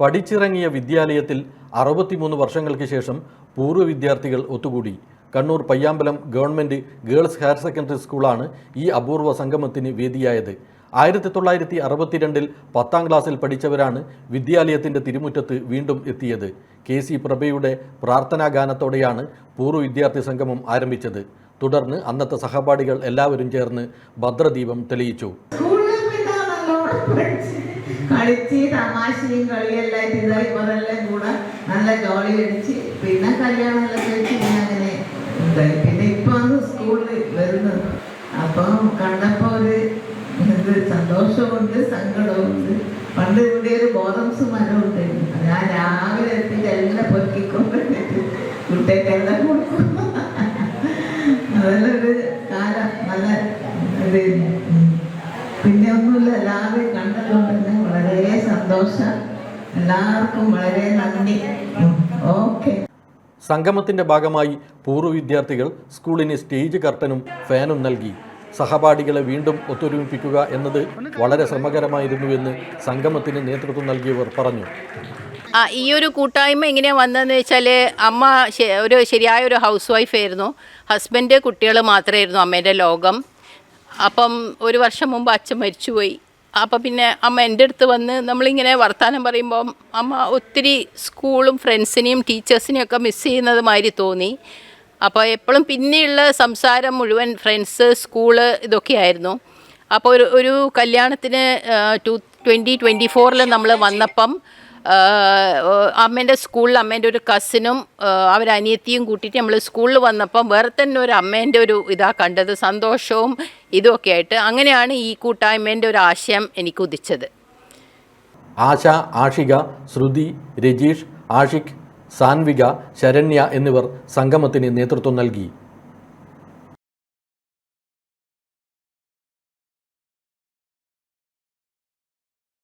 പഠിച്ചിറങ്ങിയ വിദ്യാലയത്തിൽ അറുപത്തിമൂന്ന് വർഷങ്ങൾക്ക് ശേഷം പൂർവ വിദ്യാർത്ഥികൾ ഒത്തുകൂടി. Kannur Payyambalam government girls higher secondary സ്കൂളാണ് ഈ അപൂർവ സംഗമത്തിന് വേദിയായത്. ആയിരത്തി തൊള്ളായിരത്തി അറുപത്തിരണ്ടിൽ പത്താം ക്ലാസ്സിൽ പഠിച്ചവരാണ് വിദ്യാലയത്തിന്റെ തിരുമുറ്റത്ത് വീണ്ടും എത്തിയത്. കെ സി പ്രഭയുടെ പ്രാർത്ഥനാ ഗാനത്തോടെയാണ് പൂർവ വിദ്യാർത്ഥി സംഗമം ആരംഭിച്ചത്. തുടർന്ന് അന്നത്തെ സഹപാഠികൾ എല്ലാവരും ചേർന്ന് ഭദ്രദീപം തെളിയിച്ചു. കളിച്ച് തമാശയും കളിയെല്ലാം ചെയ്താൽ ഇവരെല്ലാം കൂടെ നല്ല ജോളി അടിച്ച് പിന്നെ കല്യാണം എല്ലാം കഴിച്ച് പിന്നെ അങ്ങനെ ഉണ്ടായി പിന്നെ ഇപ്പൊ അന്ന് സ്കൂളിൽ വരുന്നത്. അപ്പം കണ്ടപ്പോ ഒരു സന്തോഷമുണ്ട് സങ്കടമുണ്ട് പണ്ട് ഇവിടെ ഒരു ബോധംസ് മരം ഉണ്ടായിരുന്നു. ഞാൻ രാവിലെ എത്തിയിട്ട് എല്ലാം പൊക്കിക്കൊണ്ടിട്ട് കുട്ടികൾക്കെല്ലാം കൊടുക്കും. അതെല്ലാം ഒരു കാലം നല്ല ഒരു ഉം. പിന്നെ ഒന്നുമില്ല എല്ലാവരും കണ്ടതുകൊണ്ട് തന്നെ വളരെ സന്തോഷം. എല്ലാവർക്കും വളരെ നന്ദി. ഓക്കെ. സംഗമത്തിന്റെ ഭാഗമായി പൂർവ വിദ്യാർത്ഥികൾ സ്കൂളിന് സ്റ്റേജ് കർട്ടനും ഫാനും നൽകി. സഹപാഠികളെ വീണ്ടും ഒത്തൊരുമിപ്പിക്കുക എന്നത് വളരെ ശ്രമകരമായിരുന്നുവെന്ന് സംഗമത്തിന് നേതൃത്വം നൽകിയവർ പറഞ്ഞു. ആ ഈ ഒരു കൂട്ടായ്മ എങ്ങനെയാണ് വന്നതെന്ന് വെച്ചാൽ അമ്മ ഒരു ശരിയായ ഒരു ഹൗസ് വൈഫ് ആയിരുന്നു. ഹസ്ബൻഡ് കുട്ടികൾ മാത്രമായിരുന്നു അമ്മേന്റെ ലോകം. അപ്പം ഒരു വർഷം മുമ്പ് അച്ഛൻ മരിച്ചുപോയി. അപ്പം പിന്നെ അമ്മ എന്റെ അടുത്ത് വന്ന് നമ്മളിങ്ങനെ വർത്തമാനം പറയുമ്പം അമ്മ ഒത്തിരി സ്കൂളും ഫ്രണ്ട്സിനെയും ടീച്ചേഴ്സിനെയും ഒക്കെ മിസ് ചെയ്യുന്നത് മാതിരി തോന്നി. അപ്പോൾ എപ്പോഴും പിന്നെയുള്ള സംസാരം മുഴുവൻ ഫ്രണ്ട്സ് സ്കൂൾ ഇതൊക്കെയായിരുന്നു അപ്പോൾ ഒരു ഒരു കല്യാണത്തിന് ടു ട്വന്റി ട്വന്റി ഫോറിൽ നമ്മൾ വന്നപ്പം അമ്മേന്റെ സ്കൂളിൽ അമ്മേന്റെ ഒരു കസിനും അവരനിയത്തിയും കൂട്ടിയിട്ട് നമ്മൾ സ്കൂളിൽ വന്നപ്പം വേറെ തന്നെ ഒരു അമ്മേന്റെ ഒരു ഇതാ കണ്ടത് സന്തോഷവും ഇതുമൊക്കെ ആയിട്ട് അങ്ങനെയാണ് ഈ കൂട്ടായ്മേന്റെ ഒരു ആശയം എനിക്ക് ഉദിച്ചത്. ആശ ആഷിക ശ്രുതി രജീഷ് ആഷിഖ് സാൻവിക ശരണ്യ എന്നിവർ സംഗമത്തിന് നേതൃത്വം നൽകി.